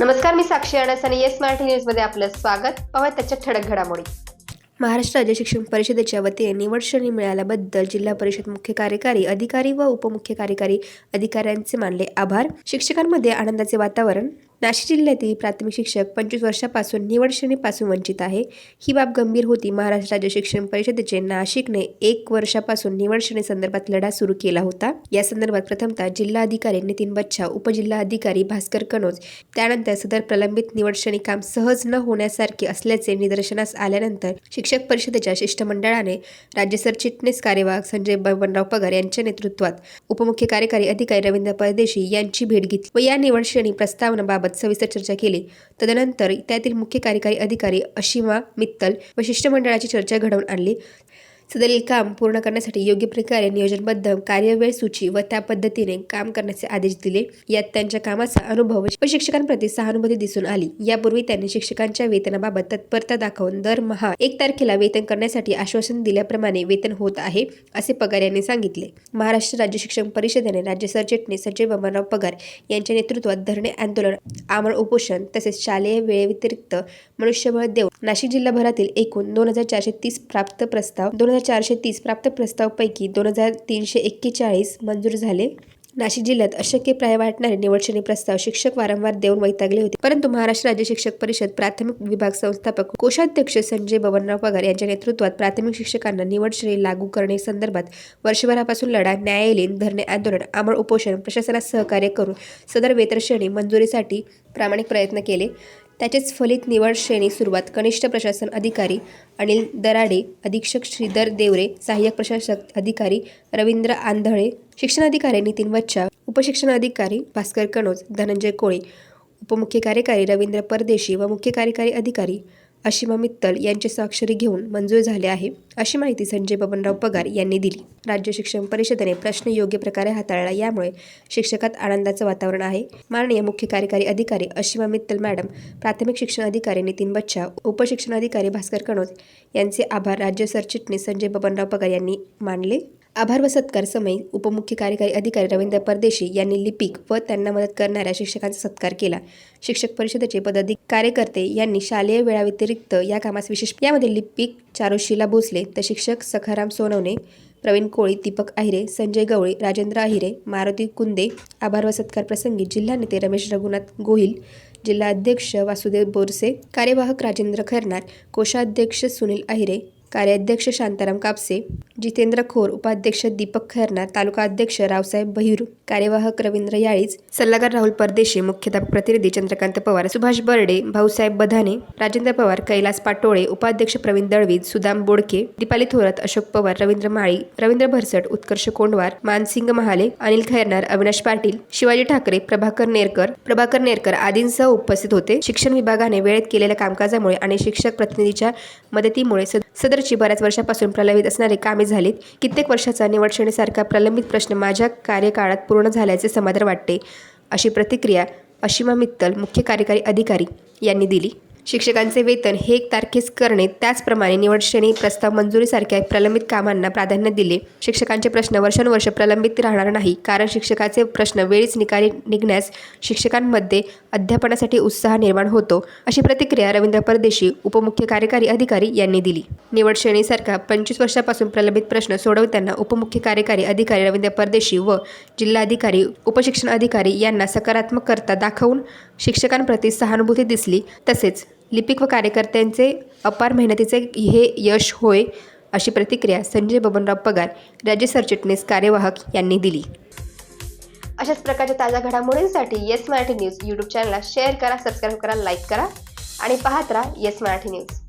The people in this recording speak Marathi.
नमस्कार मी साक्षी अणस आणि येस मराठी न्यूजमध्ये आपलं स्वागत. पाहूया त्याच्या ठळक घडामोडी. महाराष्ट्र राज्य शिक्षण परिषदेच्या वतीने निवड श्रेणी मिळाल्याबद्दल जिल्हा परिषद मुख्य कार्यकारी अधिकारी व उपमुख्य कार्यकारी अधिकाऱ्यांचे मानले आभार. शिक्षकांमध्ये आनंदाचे वातावरण. नाशिक जिल्ह्यातील प्राथमिक शिक्षक पंचवीस वर्षापासून निवड श्रेणीपासून वंचित आहे. ही बाब गंभीर होती. महाराष्ट्र राज्य शिक्षण परिषदेचे नाशिकने एक वर्षापासून निवड श्रेणी संदर्भात लढा सुरू केला होता. या संदर्भात प्रथमतः जिल्हाधिकारी नितीन बच्छा उपजिल्हा अधिकारी भास्कर कनोज त्यानंतर सदर प्रलंबित निवड श्रेणी काम सहज न होण्यासारखे असल्याचे निदर्शनास आल्यानंतर शिक्षक परिषदेच्या शिष्टमंडळाने राज्य सरचिटणीस कार्यवाहक संजय बबनराव पगार यांच्या नेतृत्वात उपमुख्य कार्यकारी अधिकारी रवींद्र परदेशी यांची भेट घेतली व या निवड श्रेणी प्रस्तावनाबाबत सविस्तर चर्चा केली. तदनंतर त्यातील मुख्य कार्यकारी अधिकारी अशिमा मित्तल व शिष्टमंडळाची चर्चा घडवून आणली. सदरील काम पूर्ण करण्यासाठी योग्य प्रकारे नियोजनबद्ध कार्यवेळ सूची व त्या पद्धतीने काम करण्याचे आदेश दिले. यात त्यांच्या कामाचा अनुभव व शिक्षकांप्रती सहानुभूती दिसून आली. यापूर्वी त्यांनी शिक्षकांच्या वेतनाबाबत तत्परता दाखवून दरमहा एक तारखेला वेतन करण्यासाठी आश्वासन दिल्याप्रमाणे वेतन होत आहे असे पगार यांनी सांगितले. महाराष्ट्र राज्य शिक्षण परिषदेने राज्य सरचिटणीस संजय बबनराव पगार यांच्या नेतृत्वात धरणे आंदोलन आमरण उपोषण तसेच शालेय वेळेव्यतिरिक्त मनुष्यबळ देऊन नाशिक जिल्हाभरातील एकूण दोन हजार चारशे तीस प्राप्त प्रस्ताव दोन हजार चारशे तीस प्राप्त प्रस्तावपैकी दोन हजार तीनशे एक्केचाळीस मंजूर झाले. नाशिक जिल्ह्यात अशक्य प्राय वाटणारे निवडश्रेणी प्रस्ताव शिक्षक वारंवार देऊन वैतागले होते. परंतु महाराष्ट्र राज्य शिक्षक परिषद प्राथमिक विभाग संस्थापक कोषाध्यक्ष संजय बबनराव पगार यांच्या नेतृत्वात प्राथमिक शिक्षकांना निवडश्रेणी लागू करणे संदर्भात वर्षभरापासून लढा न्यायालयीन धरणे आंदोलन आमरण उपोषण प्रशासनास सहकार्य करून सदर वेतनश्रेणी मंजुरीसाठी प्रामाणिक प्रयत्न केले. त्याचेच फलित निवड श्रेणी सुरुवात कनिष्ठ प्रशासन अधिकारी अनिल दराडे अधीक्षक श्रीधर देवरे सहाय्यक प्रशासक अधिकारी रवींद्र आंधळे शिक्षणाधिकारी नितीन वच्छा उपशिक्षणाधिकारी भास्कर कनोज धनंजय कोळे उपमुख्य कार्यकारी रवींद्र परदेशी व मुख्य कार्यकारी अधिकारी अशिमा मित्तल यांची स्वाक्षरी घेऊन मंजूर झाले आहे अशी माहिती संजय बबनराव पगार यांनी दिली. राज्य शिक्षण परिषदेने प्रश्न योग्य प्रकारे हाताळला यामुळे शिक्षकात आनंदाचं वातावरण आहे. माननीय मुख्य कार्यकारी अधिकारी अशिमा मित्तल मॅडम प्राथमिक शिक्षण अधिकारी नितीन बच्छा उपशिक्षणाधिकारी भास्कर कणोज यांचे आभार राज्य सरचिटणीस संजय बबनराव पगार यांनी मानले. आभार व सत्कार समय उपमुख्य कार्यकारी अधिकारी रवींद्र परदेशी यांनी लिपिक व त्यांना मदत करणाऱ्या शिक्षकांचा सत्कार केला. शिक्षक परिषदेचे पदाधिक कार्यकर्ते यांनी शालेय वेळाव्यतिरिक्त या कामास विशेष यामध्ये लिपिक चारुशीला भोसले तर शिक्षक सखाराम सोनवणे प्रवीण कोळी दीपक आहिरे संजय गवळे राजेंद्र आहिरे मारुती कुंदे. आभार व सत्कार प्रसंगी जिल्हा नेते रमेश रघुनाथ गोहिल जिल्हा अध्यक्ष वासुदेव बोरसे कार्यवाहक राजेंद्र खरनार कोषाध्यक्ष सुनील आहिरे कार्याध्यक्ष शांताराम कापसे जितेंद्र खोर उपाध्यक्ष दीपक खैरनार तालुका अध्यक्ष रावसाहेब बहिर कार्यवाहक रवींद्र याळीज सल्लागार राहुल परदेशी मुख्याध्यापक प्रतिनिधी चंद्रकांत पवार सुभाष बर्डे भाऊसाहेब बधाने राजेंद्र पवार कैलास पाटोळे उपाध्यक्ष प्रवीण दळवी सुदाम बोडके दीपाली थोरात अशोक पवार रवींद्र माळी रवींद्र भरसट उत्कर्ष कोंडवार मानसिंग महाले अनिल खैरनार अविनाश पाटील शिवाजी ठाकरे प्रभाकर नेरकर प्रभाकर नेरकर आदींसह उपस्थित होते. शिक्षण विभागाने वेळेत केलेल्या कामकाजामुळे आणि शिक्षक प्रतिनिधीच्या मदतीमुळे सदरची बऱ्याच वर्षापासून प्रलंबित असणारी कामे झालीत. कित्येक वर्षाचा निवडशेणीसारखा प्रलंबित प्रश्न माझ्या कार्यकाळात पूर्ण झाल्याचे समाधान वाटते अशी प्रतिक्रिया अशिमा मित्तल मुख्य कार्यकारी अधिकारी यांनी दिली. शिक्षकांचे वेतन हे एक तारखेस करणे त्याचप्रमाणे निवड श्रेणी प्रस्ताव मंजुरीसारख्या प्रलंबित कामांना प्राधान्य दिले. शिक्षकांचे प्रश्न वर्षानुवर्ष प्रलंबित राहणार नाही कारण शिक्षकाचे प्रश्न वेळीच निकाली निघण्यास शिक्षकांमध्ये अध्यापनासाठी उत्साह निर्माण होतो अशी प्रतिक्रिया रवींद्र परदेशी उपमुख्य कार्यकारी अधिकारी यांनी दिली. निवड श्रेणीसारखा पंचवीस वर्षापासून प्रलंबित प्रश्न सोडवताना उपमुख्य कार्यकारी अधिकारी रवींद्र परदेशी व जिल्हाधिकारी उपशिक्षण अधिकारी यांना सकारात्मक करता दाखवून शिक्षकांप्रती सहानुभूती दिसली. तसेच लिपिक व कार्यकर्त्यांचे अपार मेहनतीचे हे यश होय अशी प्रतिक्रिया संजय बबनराव पगार राज्य सरचिटणीस कार्यवाहक यांनी दिली. अशाच प्रकारच्या ताज्या घडामोडींसाठी येस मराठी न्यूज यूट्यूब चॅनलला शेअर करा सबस्क्राईब करा लाईक करा आणि पाहत राहा येस मराठी न्यूज